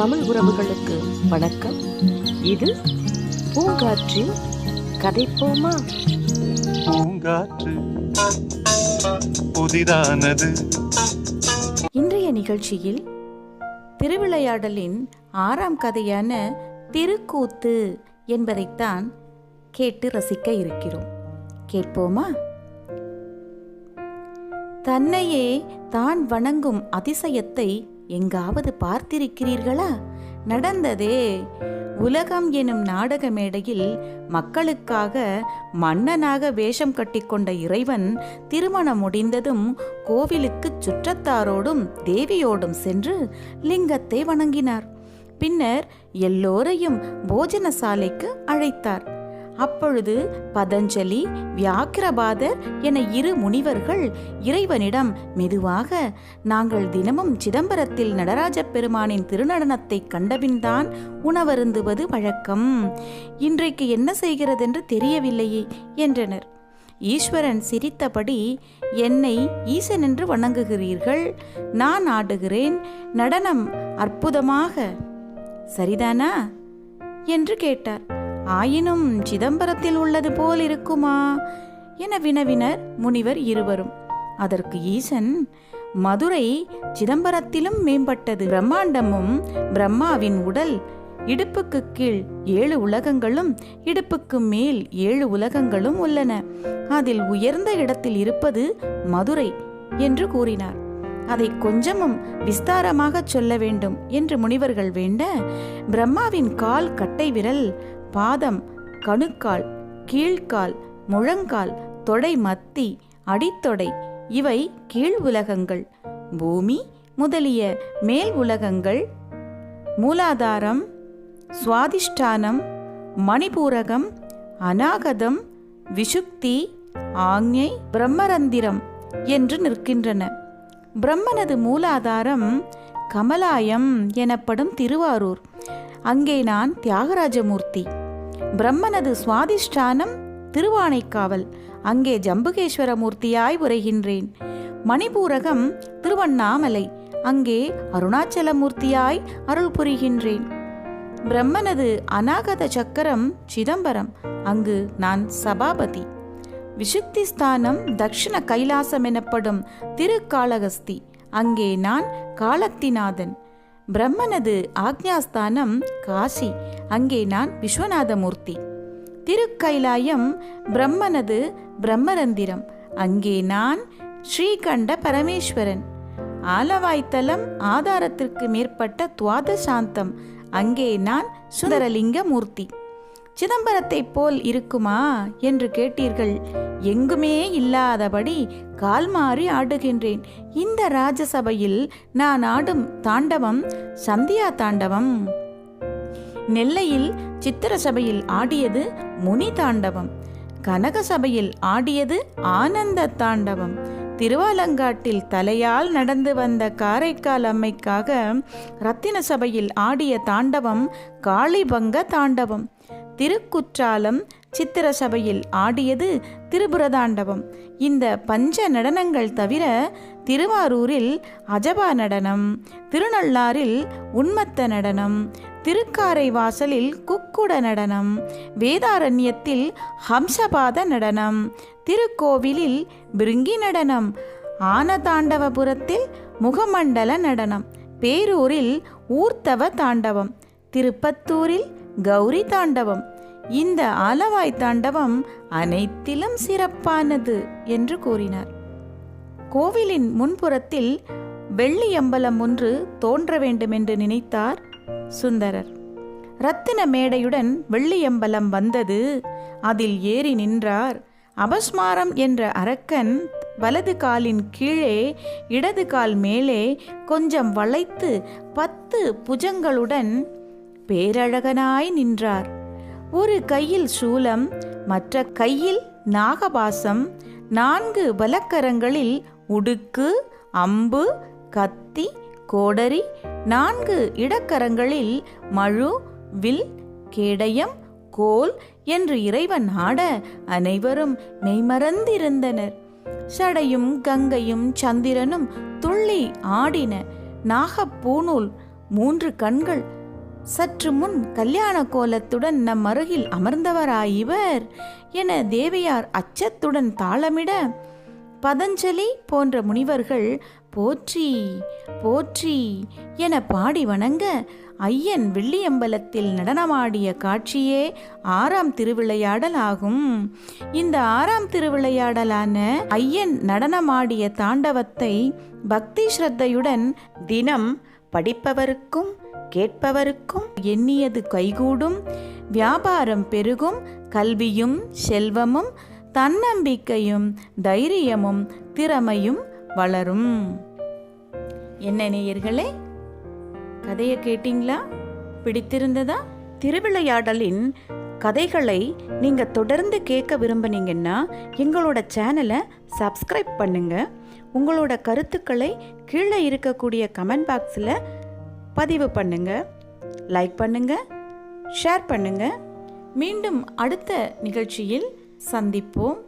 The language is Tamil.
தமிழ் உறவுகளுக்கு வணக்கம். இது பூங்காற்றில் கதைப்போமா? பூங்காற்று புதிதானது. இன்றைய நிகழ்ச்சியில் திருவிளையாடலின் ஆறாம் கதையான திருக்கூத்து என்பதைத்தான் கேட்டு ரசிக்க இருக்கிறோம். கேட்போமா? தன்னையே தான் வணங்கும் அதிசயத்தை எங்காவது பார்த்திருக்கிறீர்களா? நடந்ததே. உலகம் எனும் நாடக மேடையில் மக்களுக்காக மன்னனாக வேஷம் கட்டிக்கொண்ட இறைவன் திருமணம் முடிந்ததும் கோவிலுக்குச் சுற்றத்தாரோடும் தேவியோடும் சென்று லிங்கத்தை வணங்கினார். பின்னர் எல்லோரையும் போஜனசாலைக்கு அழைத்தார். அப்பொழுது பதஞ்சலி வியாக்கிரபாதர் என இரு முனிவர்கள் இறைவனிடம் மெதுவாக நாங்கள் தினமும் சிதம்பரத்தில் நடராஜ பெருமானின் திருநடனத்தை கண்டபின்தான் உணவருந்துவது வழக்கம். இன்றைக்கு என்ன செய்கிறதென்று தெரியவில்லையே என்றனர். ஈஸ்வரன் சிரித்தபடி என்னை ஈசன் என்று வணங்குகிறீர்கள். நான் ஆடுகிறேன். நடனம் அற்புதமாக. சரிதானா? என்று கேட்டார். ஆயினும் சிதம்பரத்தில் உள்ளது போல் இருக்குமா? என வினவினர் முனிவர் இருவரும். அதற்கு ஈசன் மதுரை சிதம்பரத்திலும் மேம்பட்டது. பிரம்மாண்டமும் பிரம்மாவின் உடல். இடுப்புக்கு கீழ் ஏழு உலகங்களும் இடுப்புக்கு மேல் ஏழு உலகங்களும் உள்ளன. அதில் உயர்ந்த இடத்தில் இருப்பது மதுரை என்று கூறினார். அதை கொஞ்சமும் விஸ்தாரமாக சொல்ல வேண்டும் என்று முனிவர்கள் வேண்ட பிரம்மாவின் கால் கட்டை விரல் பாதம் கணுக்கால் கீழ்கால் முழங்கால் தொடை மத்தி அடித்தொடை இவை கீழ் உலகங்கள். பூமி முதலிய மேல் உலகங்கள். மூலாதாரம் சுவாதிஷ்டானம் மணிபூரகம் அநாகதம் விஷுக்தி ஆஞ்ஞை பிரம்மரந்திரம் என்று நிற்கின்றன. பிரம்மனது மூலாதாரம் கமலாயம் எனப்படும் திருவாரூர். அங்கே நான் தியாகராஜமூர்த்தி. பிரம்மனது சுவாதிஷ்டானம் திருவானைக்காவல். அங்கே ஜம்புகேஸ்வர மூர்த்தியாய் உரைகின்றேன். மணிபூரகம் திருவண்ணாமலை. அங்கே அருணாச்சலமூர்த்தியாய் அருள் புரிகின்றேன். பிரம்மனது அநாகத சக்கரம் சிதம்பரம். அங்கு நான் சபாபதி. விசுக்தி ஸ்தானம் தக்ஷண கைலாசம் எனப்படும் திருக்காளகஸ்தி அங்கே நான் காலத்திநாதன். பிரம்மனது ஆக்ஞாஸ்தானம் காசி. அங்கே நான் விஸ்வநாதமூர்த்தி. திருக்கைலாயம் பிரம்மனது பிரம்மரந்திரம். அங்கே நான் ஸ்ரீகண்ட பரமேஸ்வரன். ஆலவாய்த்தலம் ஆதாரத்திற்கு மேற்பட்ட துவாதசாந்தம். அங்கே நான் சுந்தரலிங்க மூர்த்தி சிதம்பரத்தைப் போல் இருக்குமா என்று கேட்டீர்கள். எங்குமே இல்லாதபடி கால் மாறி ஆடுகின்றேன். இந்த ராஜசபையில் நான் ஆடும் தாண்டவம் சந்தியா தாண்டவம். நெல்லையில் சித்திர சபையில் ஆடியது முனி தாண்டவம். கனக சபையில் ஆடியது ஆனந்த தாண்டவம். திருவாலங்காட்டில் தலையால் நடந்து வந்த காரைக்கால் அம்மைக்காக ரத்தின சபையில் ஆடிய தாண்டவம் காளிபங்க தாண்டவம். திருக்குற்றாலம் சித்திர சபையில் ஆடியது திருபுரதாண்டவம். இந்த பஞ்ச நடனங்கள் தவிர திருவாரூரில் அஜபா நடனம் திருநள்ளாறில் உன்மத்த நடனம் திருக்காரை வாசலில் குக்குட நடனம் வேதாரண்யத்தில் ஹம்சபாத நடனம் திருக்கோவிலில் பிருங்கி நடனம் ஆனதாண்டவபுரத்தில் முகமண்டல நடனம் பேரூரில் ஊர்த்தவ தாண்டவம் திருப்பத்தூரில் கௌரி தாண்டவம் இந்த ஆலவாய் தாண்டவம் அனைத்திலும் சிறப்பானது என்று கூறினார். கோவிலின் முன்புறத்தில் வெள்ளியம்பலம் ஒன்று தோன்ற வேண்டுமென்று நினைத்தார் சுந்தரர். ரத்தின மேடையுடன் வெள்ளியம்பலம் வந்தது அதில் ஏறி நின்றார். அபஸ்மாரம் என்ற அரக்கன் வலது காலின் கீழே இடது கால் மேலே கொஞ்சம் வளைத்து பத்து புஜங்களுடன் பேரழகனாய் நின்றார். ஒரு கையில் சூலம் மற்ற கையில் நாகபாசம் நான்கு வலக்கரங்களில் உடுக்கு அம்பு கத்தி கோடரி நான்கு இடக்கரங்களில் மழு வில் கேடயம் கோல் என்று இறைவன் ஆட அனைவரும் மெய்மறந்திருந்தனர் சடையும் கங்கையும் சந்திரனும் துள்ளி ஆடின நாகப்பூநூல் மூன்று கண்கள் சற்று முன் கல்யாண கோலத்துடன் நம் அருகில் அமர்ந்தவராயிவர் என தேவையார் அச்சத்துடன் தாளமிட பதஞ்சலி போன்ற முனிவர்கள் போற்றி போற்றி என பாடி வணங்க ஐயன் வெள்ளியம்பலத்தில் நடனமாடிய காட்சியே ஆறாம் திருவிளையாடல் ஆகும். இந்த ஆறாம் திருவிளையாடலான ஐயன் நடனமாடிய தாண்டவத்தை பக்தி ஸ்ரத்தையுடன் தினம் படிப்பவருக்கும் கேட்பவருக்கும் எண்ணியது கைகூடும் வியாபாரம் பெருகும் கல்வியும் செல்வமும் தன்னம்பிக்கையும் தைரியமும் திறமையும் வளரும். என்ன நேயர்களே கதையை கேட்டிங்களா? பிடித்திருந்ததா? திருவிளையாடலின் கதைகளை நீங்கள் தொடர்ந்து கேட்க விரும்புனீங்கன்னா எங்களோட சேனலை சப்ஸ்கிரைப் பண்ணுங்கள் உங்களோட கருத்துக்களை கீழே இருக்கக்கூடிய கமெண்ட் பாக்ஸில் பதிவு பண்ணுங்க லைக் பண்ணுங்க ஷேர் பண்ணுங்க. மீண்டும் அடுத்த நிகழ்ச்சியில் சந்திப்போம்.